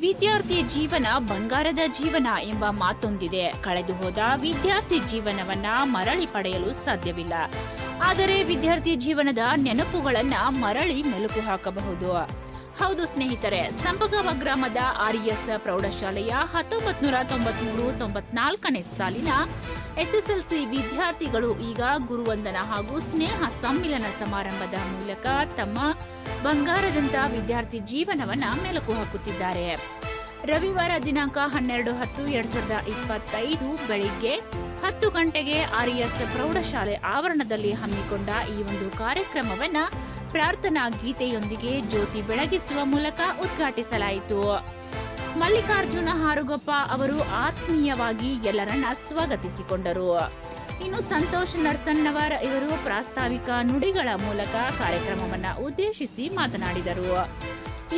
ವಿದ್ಯಾರ್ಥಿ ಜೀವನ ಬಂಗಾರದ ಜೀವನ ಎಂಬ ಮಾತೊಂದಿದೆ. ಕಳೆದು ಹೋದ ವಿದ್ಯಾರ್ಥಿ ಜೀವನವನ್ನ ಮರಳಿ ಪಡೆಯಲು ಸಾಧ್ಯವಿಲ್ಲ. ಆದರೆ ವಿದ್ಯಾರ್ಥಿ ಜೀವನದ ನೆನಪುಗಳನ್ನ ಮರಳಿ ಮೆಲುಕು ಹಾಕಬಹುದು. ಹೌದು ಸ್ನೇಹಿತರೆ, ಸಂಪಗಾವ ಗ್ರಾಮದ ಆರ್ಎಸ್ ಪ್ರೌಢಶಾಲೆಯ ಹತ್ತೊಂಬತ್ ನೂರ ತೊಂಬತ್ಮೂರು ತೊಂಬತ್ನಾಲ್ಕನೇ ಸಾಲಿನ ಎಸ್ಎಸ್ಎಲ್ಸಿ ವಿದ್ಯಾರ್ಥಿಗಳು ಈಗ ಗುರುವಂದನ ಹಾಗೂ ಸ್ನೇಹ ಸಮ್ಮಿಲನ ಸಮಾರಂಭದ ಮೂಲಕ ತಮ್ಮ ಬಂಗಾರದಂತ ವಿದ್ಯಾರ್ಥಿ ಜೀವನವನ್ನ ಮೆಲುಕು ಹಾಕುತ್ತಿದ್ದಾರೆ. ರವಿವಾರ ದಿನಾಂಕ ಹನ್ನೆರಡು ಹತ್ತು ಎರಡ್ ಸಾವಿರದ ಇಪ್ಪತ್ತೈದು ಬೆಳಿಗ್ಗೆ ಹತ್ತು ಗಂಟೆಗೆ ಆರ್ಎಸ್ ಪ್ರೌಢಶಾಲೆ ಆವರಣದಲ್ಲಿ ಹಮ್ಮಿಕೊಂಡ ಈ ಒಂದು ಕಾರ್ಯಕ್ರಮವನ್ನ ಪ್ರಾರ್ಥನಾ ಗೀತೆಯೊಂದಿಗೆ ಜ್ಯೋತಿ ಬೆಳಗಿಸುವ ಮೂಲಕ ಉದ್ಘಾಟಿಸಲಾಯಿತು. ಮಲ್ಲಿಕಾರ್ಜುನ ಹಾರುಗಪ್ಪ ಅವರು ಆತ್ಮೀಯವಾಗಿ ಎಲ್ಲರನ್ನ ಸ್ವಾಗತಿಸಿಕೊಂಡರು. ಇನ್ನು ಸಂತೋಷ್ ನರ್ಸನ್ನವರ್ ಇವರು ಪ್ರಾಸ್ತಾವಿಕ ನುಡಿಗಳ ಮೂಲಕ ಕಾರ್ಯಕ್ರಮವನ್ನ ಉದ್ದೇಶಿಸಿ ಮಾತನಾಡಿದರು.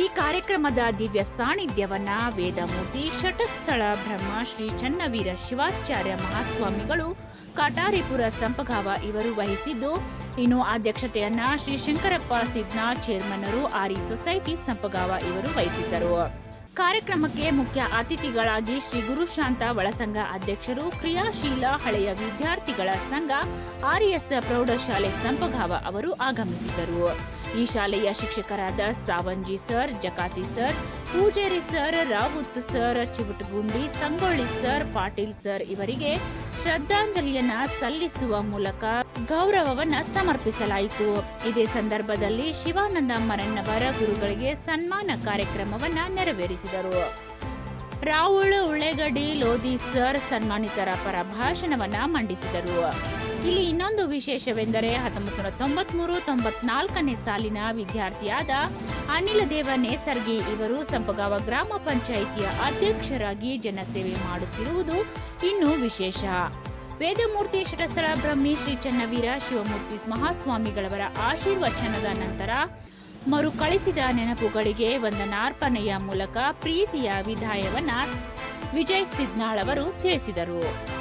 ಈ ಕಾರ್ಯಕ್ರಮದ ದಿವ್ಯ ಸಾನ್ನಿಧ್ಯವನ್ನ ವೇದಮೂರ್ತಿ ಶಟಸ್ಥಳ ಬ್ರಹ್ಮ ಶ್ರೀ ಚನ್ನವೀರ ಶಿವಾಚಾರ್ಯ ಮಹಾಸ್ವಾಮಿಗಳು ಕಾಟಾರಿಪುರ ಸಂಪಗಾವ ಇವರು ವಹಿಸಿದ್ದು, ಇನ್ನು ಅಧ್ಯಕ್ಷತೆಯನ್ನ ಶ್ರೀ ಶಂಕರಪ್ಪ ಸಿದ್ನಾ ಚೇರ್ಮನ್ನರು ಆರಿ ಸೊಸೈಟಿ ಸಂಪಗಾವ ಇವರು ವಹಿಸಿದ್ದರು. ಕಾರ್ಯಕ್ರಮಕ್ಕೆ ಮುಖ್ಯ ಅತಿಥಿಗಳಾಗಿ ಶ್ರೀ ಗುರುಶಾಂತ ಒಳಸಂಘ ಅಧ್ಯಕ್ಷರು ಕ್ರಿಯಾಶೀಲ ಹಳೆಯ ವಿದ್ಯಾರ್ಥಿಗಳ ಸಂಘ ಆರ್ಎಸ್ ಪ್ರೌಢಶಾಲೆ ಸಂಪಗಾವ ಅವರು ಆಗಮಿಸಿದರು ಈ ಶಾಲೆಯ ಶಿಕ್ಷಕರಾದ Savanji sir, Jakati sir, Pujeri sir, Raut sir, Chivatagundi, Sangolli sir, Patil sir ಇವರಿಗೆ ಶ್ರದ್ಧಾಂಜಲಿಯನ್ನ ಸಲ್ಲಿಸುವ ಮೂಲಕ ಗೌರವವನ್ನ ಸಮರ್ಪಿಸಲಾಯಿತು. ಇದೇ ಸಂದರ್ಭದಲ್ಲಿ ಶಿವಾನಂದ ಮರಣ್ಣವರ ಗುರುಗಳಿಗೆ ಸನ್ಮಾನ ಕಾರ್ಯಕ್ರಮವನ್ನ ನೆರವೇರಿಸಿದರು. ರಾಹುಲ್ ಉಳ್ಳೆಗಡ್ಡಿ ಲೋಧಿ ಸರ್ ಸನ್ಮಾನಿತರ ಪರ ಭಾಷಣವನ್ನ ಮಂಡಿಸಿದರು. ಇಲ್ಲಿ ಇನ್ನೊಂದು ವಿಶೇಷವೆಂದರೆ ಹತ್ತೊಂಬತ್ತು ನೂರ ತೊಂಬತ್ಮೂರು ತೊಂಬತ್ನಾಲ್ಕನೇ ಸಾಲಿನ ವಿದ್ಯಾರ್ಥಿಯಾದ ಅನಿಲ ದೇವ ನೇಸರ್ಗಿ ಇವರು ಸಂಪಗಾವ ಗ್ರಾಮ ಪಂಚಾಯಿತಿಯ ಅಧ್ಯಕ್ಷರಾಗಿ ಜನಸೇವೆ ಮಾಡುತ್ತಿರುವುದು ಇನ್ನೂ ವಿಶೇಷ. ವೇದಮೂರ್ತಿ ಶಟಸ್ಥರ ಬ್ರಹ್ಮಿ ಶ್ರೀ ಚನ್ನವೀರ ಶಿವಮೂರ್ತಿ ಮಹಾಸ್ವಾಮಿಗಳವರ ಆಶೀರ್ವಚನದ ನಂತರ ಮರುಕಳಿಸಿದ ನೆನಪುಗಳಿಗೆ ವಂದನಾರ್ಪಣೆಯ ಮೂಲಕ ಪ್ರೀತಿಯ ವಿದಾಯವನ್ನ ವಿಜಯ್ ಸಿದ್ನಾಳ್ ಅವರು ತಿಳಿಸಿದರು.